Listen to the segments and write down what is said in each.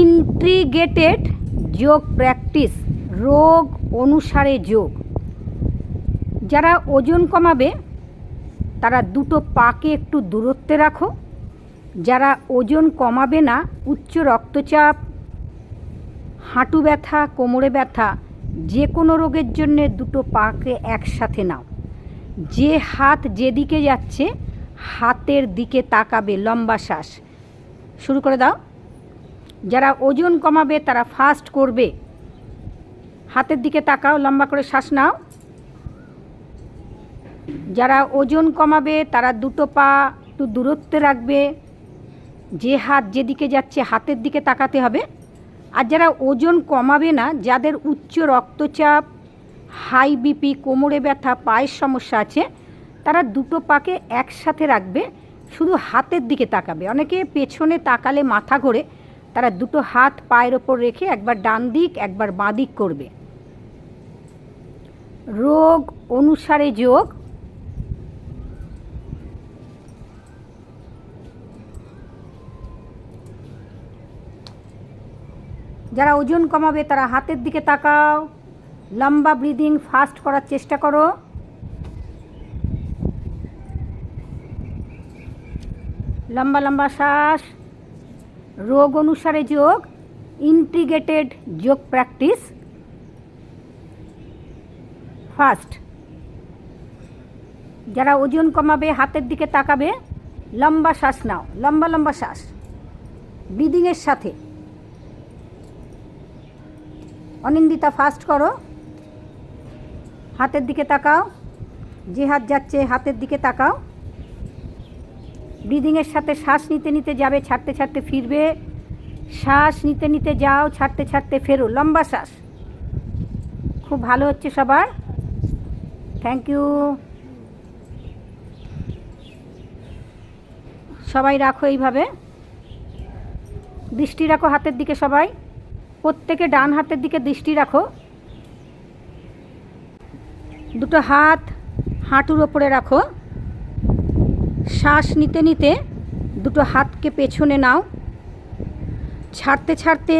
Integrated যোগ practice, রোগ অনুসারে যোগ। যারা ওজন কমাবে, তারা দুটো পাকে একটু দূরত্বে রাখো। যারা ওজন কমাবে না, উচ্চ রক্তচাপ, হাঁটু ব্যথা, কোমরে ব্যথা, যে কোনো রোগের জন্য দুটো পাকে একসাথে নাও। যে হাত যেদিকে যাচ্ছে, হাতের দিকে তাকাবে লম্বা শ্বাস। শুরু করে দাও। যারা ওজন কমাবে, তারা ফাস্ট করবে। হাতের দিকে তাকাও, লম্বা করে শ্বাস নাও। যারা ওজন কমাবে, তারা দুটো পা একটু দূরত্বে রাখবে। যে হাত যেদিকে যাচ্ছে, হাতের দিকে তাকাতে হবে। আর যারা ওজন কমাবে না, যাদের উচ্চ রক্তচাপ হাই বিপি কোমরে ব্যথা, পায়ের সমস্যা আছে, তারা দুটো পাকে একসাথে রাখবে। শুধু হাতের দিকে তাকাবে। অনেকে পেছনে তাকালে মাথা ঘোরে তারা দুটো হাত পায়ের ওপর রেখে একবার ডান দিক, একবার বাঁ দিক করবে। রোগ অনুসারে যোগ যারা ওজন কমাবে, তারা হাতের দিকে তাকাও, লম্বা ব্রিদিং ফাস্ট করার চেষ্টা করো। লম্বা লম্বা শ্বাস রোগ অনুসারে যোগ ইন্টিগ্রেটেড যোগ প্র্যাকটিস ফার্স্ট যারা ওজন কমাবে, হাতের দিকে তাকাবে, লম্বা শ্বাস নাও, লম্বা লম্বা শ্বাস। ব্রিদিংয়ের সাথে। অনিন্দিতা ফাস্ট করো। হাতের দিকে তাকাও। যে হাত যাচ্ছে, হাতের দিকে তাকাও। ব্রিদিংয়ের সাথে শ্বাস নিতে নিতে যাবে, ছাড়তে ছাড়তে ফিরবে। শ্বাস নিতে নিতে যাও, ছাড়তে ছাড়তে ফেরো। লম্বা শ্বাস। খুব ভালো হচ্ছে সবার। থ্যাংক ইউ সবাই রাখো এইভাবে। দৃষ্টি রাখো হাতের দিকে সবাই। প্রত্যেকে ডান হাতের দিকে দৃষ্টি রাখো। দুটো হাত হাঁটুর ওপরে রাখো। শ্বাস নিতে নিতে দুটো হাতকে পেছনে নাও। ছাড়তে ছাড়তে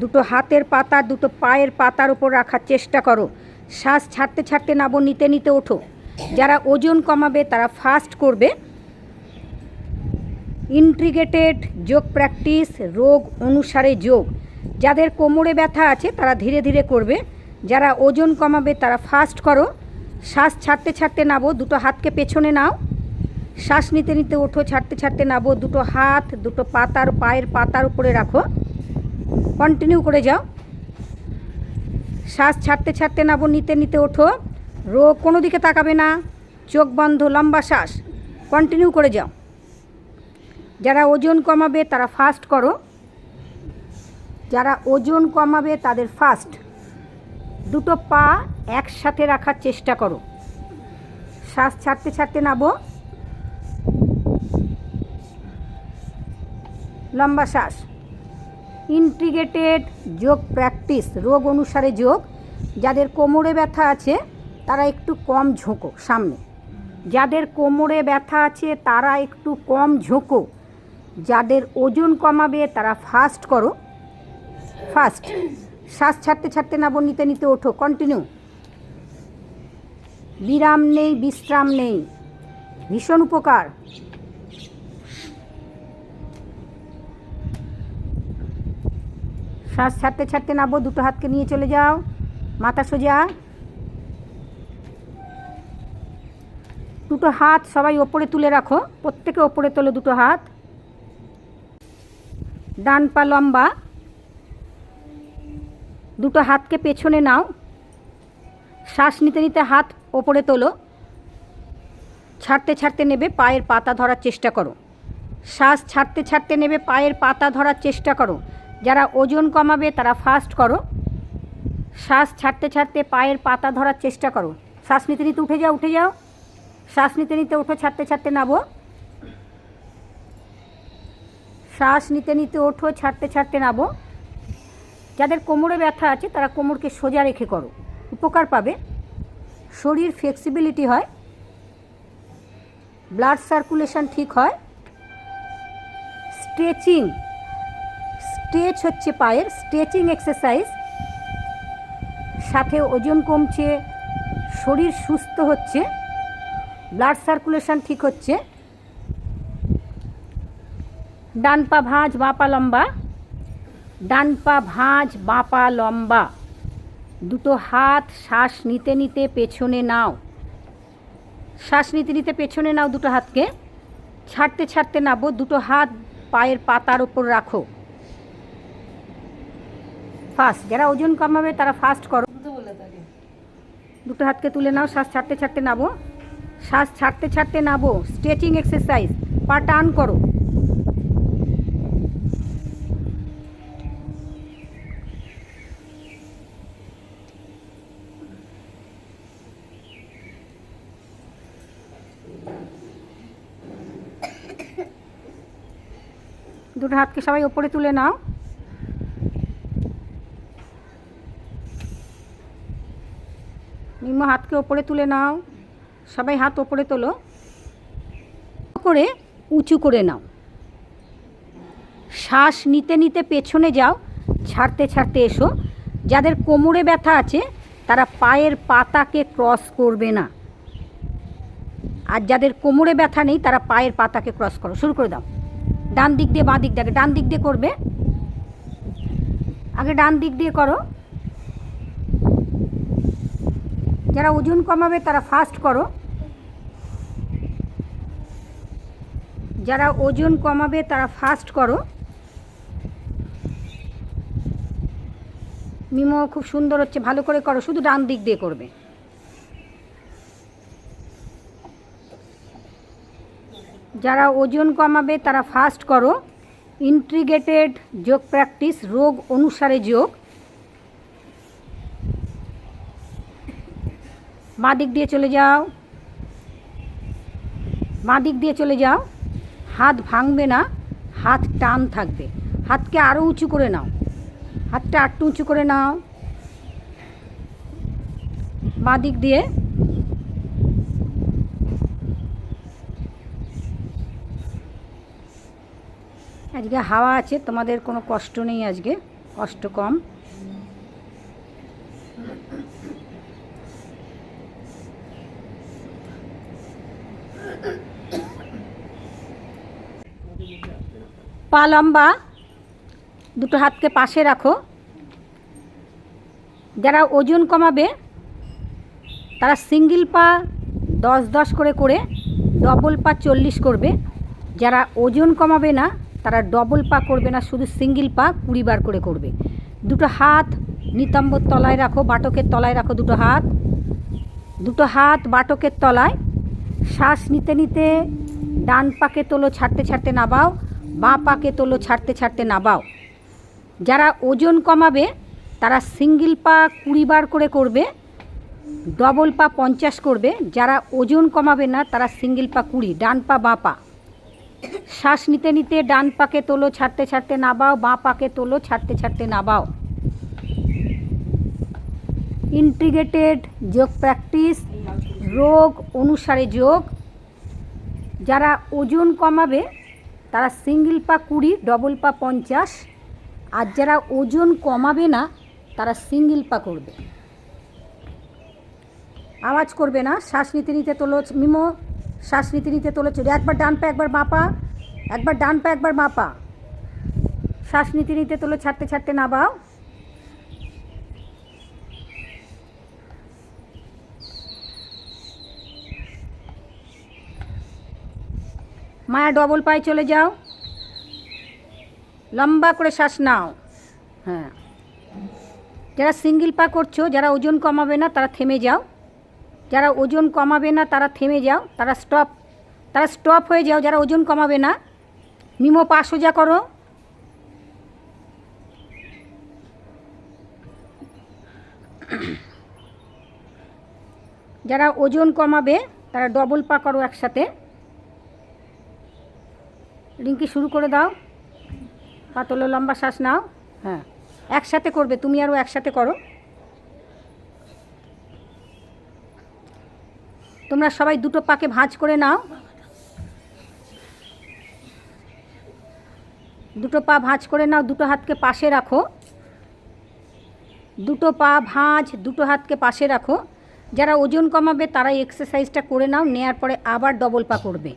দুটো হাতের পাতা, দুটো পায়ের পাতার উপর রাখার চেষ্টা করো। শ্বাস ছাড়তে ছাড়তে নাবো, নিতে নিতে ওঠো। যারা ওজন কমাবে তারা ফাস্ট করবে। ইন্ট্রিগেটেড যোগ প্র্যাকটিস রোগ অনুসারে যোগ। যাদের কোমরে ব্যথা আছে তারা ধীরে ধীরে করবে। যারা ওজন কমাবে তারা ফাস্ট করো। শ্বাস ছাড়তে ছাড়তে নাবো, দুটো হাতকে পেছনে নাও। শ্বাস নিতে নিতে ওঠো, ছাড়তে ছাড়তে নাবো, দুটো হাত, দুটো পাতার পায়ের পাতার উপরে রাখো। কন্টিনিউ করে যাও। শ্বাস ছাড়তে ছাড়তে নাবো, নিতে নিতে ওঠো। রো কোনো দিকে তাকাবে না, চোখ বন্ধ, লম্বা শ্বাস। কন্টিনিউ করে যাও। যারা ওজন কমাবে তারা ফাস্ট করো। যারা ওজন কমাবে তাদের ফাস্ট দুটো পা একসাথে রাখার চেষ্টা করো। শ্বাস ছাড়তে ছাড়তে নাবো। লম্বা শ্বাস। ইন্টিগ্রেটেড যোগ প্র্যাকটিস রোগ অনুসারে যোগ। যাদের কোমরে ব্যথা আছে, তারা একটু কম ঝোঁকো সামনে। যাদের কোমরে ব্যথা আছে, তারা একটু কম ঝোঁকো। যাদের ওজন কমাবে, তারা ফাস্ট করো। ফাস্ট শ্বাস ছাড়তে ছাড়তে নাবো নিতে নিতে ওঠো। কন্টিনিউ বিরাম নেই, বিশ্রাম নেই। ভীষণ উপকার। শ্বাস ছাড়তে ছাড়তে নাবো, দুটো হাতকে নিয়ে চলে যাও। মাথা সোজা। দুটো হাত সবাই ওপরে তুলে রাখো, প্রত্যেকে ওপরে তোলো দুটো হাত। ডান পা লম্বা। দুটো হাতকে পেছনে নাও। শ্বাস নিতে নিতে হাত ওপরে তোলো। ছাড়তে ছাড়তে নেবে, পায়ের পাতা ধরার চেষ্টা করো। শ্বাস ছাড়তে ছাড়তে নেবে, পায়ের পাতা ধরার চেষ্টা করো। যারা ওজন কমাবে তারা ফাস্ট করো। শ্বাস ছাড়তে ছাড়তে পায়ের পাতা ধরার চেষ্টা করো। শ্বাস নিতে নিতে উঠে যাও উঠে যাও। শ্বাস নিতে নিতে ওঠো, ছাড়তে ছাড়তে নাবো শ্বাস নিতে নিতে ওঠো, ছাড়তে ছাড়তে নাবো যাদের কোমরে ব্যথা আছে তারা কোমরকে সোজা রেখে করো। উপকার পাবে। শরীর ফ্লেক্সিবিলিটি হয়। ব্লাড সার্কুলেশন ঠিক হয়। স্ট্রেচিং স্ট্রেচ হচ্ছে পায়ের স্ট্রেচিং এক্সারসাইজ। সাথে ওজন কমছে, শরীর সুস্থ হচ্ছে, ব্লাড সার্কুলেশন ঠিক হচ্ছে। ডান পা ভাঁজ, বাঁ পা লম্বা। ডান পা ভাঁজ, বাঁ পা লম্বা। দুটো হাত শ্বাস নিতে নিতে পেছনে নাও। শ্বাস নিতে নিতে পেছনে নাও দুটো হাতকে। ছাড়তে ছাড়তে নাবো, দুটো হাত পায়ের পাতার ওপর রাখো। ফাস্ট যারা ওজন কমাবে তারা ফাস্ট করো। দুটো হাতকে তুলে নাও শ্বাস ছাড়তে ছাড়তে নাবো শ্বাস ছাড়তে ছাড়তে নাবো স্ট্রেচিং এক্সারসাইজ পা টান করো। দুটো হাতকে সবাই ওপরে তুলে নাও। নিম্ন হাতকে ওপরে তুলে নাও, সবাই হাত ওপরে তোলো। করে উঁচু করে নাও। শ্বাস নিতে নিতে পেছনে যাও, ছাড়তে ছাড়তে এসো। যাদের কোমরে ব্যথা আছে, তারা পায়ের পাতাকে ক্রস করবে না। আর যাদের কোমরে ব্যথা নেই, তারা পায়ের পাতাকে ক্রস করো। শুরু করে দাও। ডান দিক দিয়ে বাঁ দিক আগে ডান দিক দিয়ে করবে। আগে ডান দিক দিয়ে করো। যারা ওজন কমাবে তারা ফাস্ট করো। যারা ওজন কমাবে তারা ফাস্ট করো। মিমো, খুব সুন্দর হচ্ছে, ভালো করে করো, শুধু ডান দিক দিয়ে করবে। যারা ওজন কমাবে তারা ফাস্ট করো। ইন্ট্রিগেটেড যোগ প্র্যাকটিস রোগ অনুসারে যোগ। বাঁ দিক দিয়ে চলে যাও। বাঁ দিক দিয়ে চলে যাও। হাত ভাঙবে না, হাত টান থাকবে। হাতকে আরও উঁচু করে নাও। হাতটা আটটু উঁচু করে নাও। বাঁ দিক দিয়ে। আজকে হাওয়া আছে, তোমাদের কোনো কষ্ট নেই আজকে, কষ্ট কম। পা লম্বা, দুটো হাতকে পাশে রাখো। যারা ওজন কমাবে, তারা সিঙ্গেল পা দশ দশ করে করে ডবল পা চল্লিশ করবে। যারা ওজন কমাবে না, তারা ডবল পা করবে না, শুধু সিঙ্গেল পা কুড়ি বার করে করবে। দুটো হাত নিতম্বর তলায় রাখো, বাটকের তলায় রাখো দুটো হাত। দুটো হাত বাটকের তলায়, শ্বাস নিতে নিতে ডান পাকে তোলো, ছাড়তে ছাড়তে নাবাও বাঁ পাকে তোলো ছাড়তে ছাড়তে নাবাও। যারা ওজন কমাবে, তারা সিঙ্গেল পা কুড়ি বার করে করবে ডবল পা পঞ্চাশ করবে। যারা ওজন কমাবে না, তারা সিঙ্গেল পা কুড়ি, ডান পা বাঁ পা শ্বাস নিতে নিতে ডান পাকে তোলো ছাড়তে ছাড়তে নাবাও, বাঁ পাকে তোলো ছাড়তে ছাড়তে নাবাও। ইন্টিগ্রেটেড যোগ প্র্যাকটিস রোগ অনুসারে যোগ। যারা ওজন কমাবে তারা সিঙ্গেল পা কুড়ি ডবল পা পঞ্চাশ। আর যারা ওজন কমাবে না, তারা সিঙ্গেল পা করবে। আওয়াজ করবে না, শ্বাস নিতে নিতে তোলো মিমো, শ্বাস নিতে নিতে তোলো চলে একবার ডান পা, একবার বাপা একবার ডান পা, একবার বাঁপা শ্বাস নিতে নিতে তোলো ছাড়তে ছাড়তে নাবাও মায়া ডবল পায়ে চলে যাও। লম্বা করে শ্বাস নাও। হ্যাঁ। যারা সিঙ্গেল পা করছ, যারা ওজন কমাবে না, তারা থেমে যাও। যারা ওজন কমাবে না, তারা থেমে যাও। তারা স্টপ তারা স্টপ হয়ে যাও। যারা ওজন কমাবে না, মিমো পা সোজা করো। যারা ওজন কমাবে, তারা ডবল পা করো একসাথে। রিঙ্কি শুরু করে দাও। পাতলো লম্বা শ্বাস নাও। হ্যাঁ। একসাথে করবে তুমি আরও একসাথে করো। তোমরা সবাই দুটো পাকে ভাঁজ করে নাও। দুটো পা ভাঁজ করে নাও দুটো হাতকে পাশে রাখো। দুটো পা ভাঁজ দুটো হাতকে পাশে রাখো। যারা ওজন কমাবে তারা এই এক্সারসাইজটা করে নাও নেয়ার পরে আবার ডবল পা করবে।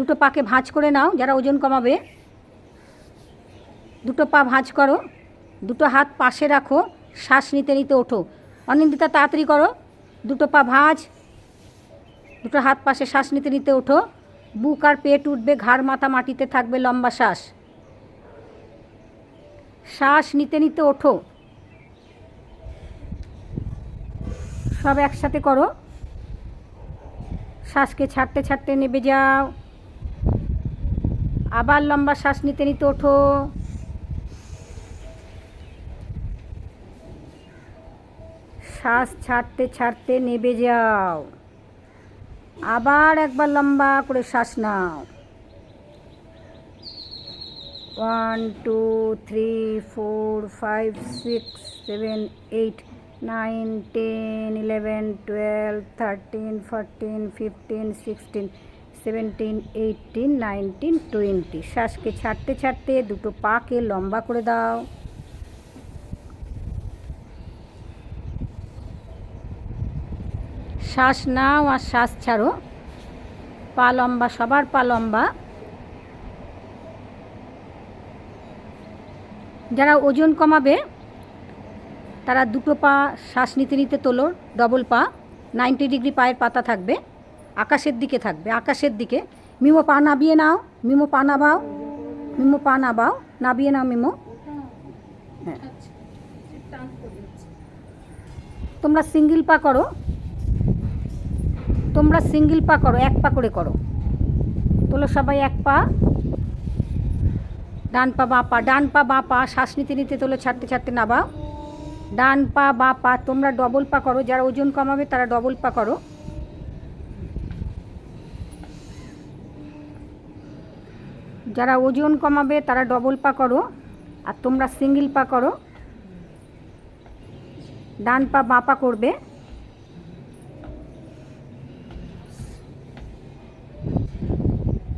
দুটো পাকে ভাঁজ করে নাও, যারা ওজন কমাবে। দুটো পা ভাঁজ করো, দুটো হাত পাশে রাখো, শ্বাস নিতে নিতে ওঠো। অনিন্দিতা, তাড়াতাড়ি করো। দুটো পা ভাঁজ, দুটো হাত পাশে শ্বাস নিতে নিতে ওঠো। বুক আর পেট উঠবে, ঘাড় মাথা মাটিতে থাকবে, লম্বা শ্বাস। শ্বাস নিতে নিতে ওঠো। সব একসাথে করো। শ্বাসকে ছাড়তে ছাড়তে নেবে যাও। আবার লম্বা শ্বাস নিতে নিতে ওঠো। শ্বাস ছাড়তে ছাড়তে নেবে যাও। আবার একবার লম্বা করে শ্বাস নাও। One, two, three, four, five, six, seven, eight, nine, ten, eleven, twelve, thirteen, fourteen, fifteen, sixteen. Seventeen eighteen nineteen twenty শ্বাসকে ছাড়তে ছাড়তে দুটো পাকে লম্বা করে দাও। শ্বাস নাও আর শ্বাস ছাড়ো। পা লম্বা, সবার পা লম্বা। যারা ওজন কমাবে, তারা দুটো পা শ্বাস নিতে নিতে তোলো ডবল পা। নাইনটি ডিগ্রি পায়ের পাতা থাকবে। আকাশের দিকে থাকবে, আকাশের দিকে। মিমো পা নাবিয়ে নাও, মিমো পা নাবাও, মিমো পা নাবাও, নাবিয়ে নাও মিমো। হ্যাঁ। তোমরা সিঙ্গেল পা করো। তোমরা সিঙ্গেল পা করো, এক পা করে করো। তোলো সবাই এক পা। ডান পা, বা পা, ডান পা, বা পা, শ্বাস নিতে নিতে তোলো ছাড়তে ছাড়তে নাবাও। ডান পা, বা পা, তোমরা ডবল পা করো, যারা ওজন কমাবে তারা ডবল পা করো। যারা ওজন কমাবে, তারা ডবল পা করো, আর তোমরা সিঙ্গেল পা করো। ডান পা, বাঁ পা করবে।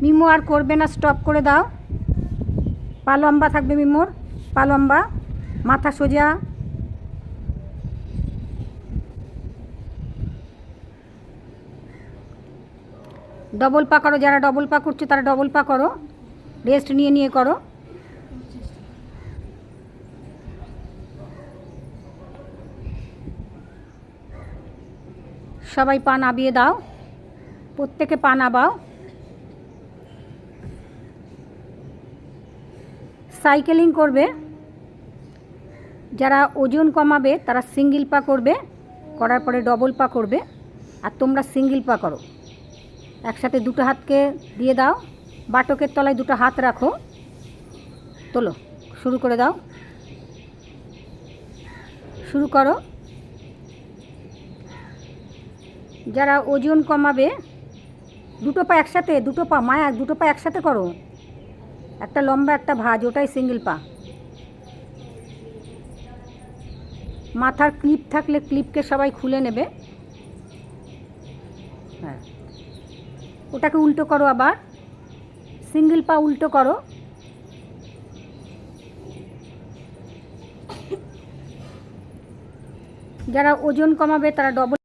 মিমো আর করবে না স্টপ করে দাও। পা লম্বা থাকবে মিমোর, পা লম্বা। মাথা সোজা। ডবল পা করো, যারা ডবল পা করছ, তারা ডবল পা করো। রেস্ট নিয়ে নিয়ে করো। সবাই পা নাবিয়ে দাও। প্রত্যেকে পা নাবাও সাইকেলিং করবে। যারা ওজন কমাবে, তারা সিঙ্গেল পা করবে, করার পরে ডবল পা করবে। আর তোমরা সিঙ্গেল পা করো। একসাথে দুটো হাতকে দিয়ে দাও। বাটকের তলায় দুটো হাত রাখো। তোলো, শুরু করে দাও। শুরু করো। যারা ওজন কমাবে, দুটো পা একসাথে, দুটো পা মায়া, দুটো পা একসাথে করো। একটা লম্বা, একটা ভাজ, ওটাই সিঙ্গেল পা। মাথার ক্লিপ থাকলে ক্লিপকে সবাই খুলে নেবে। হ্যাঁ। ওটাকে উল্টো করো আবার। সিঙ্গেল পা উল্টো করো। যারা ওজন কমাবে তারা ডবল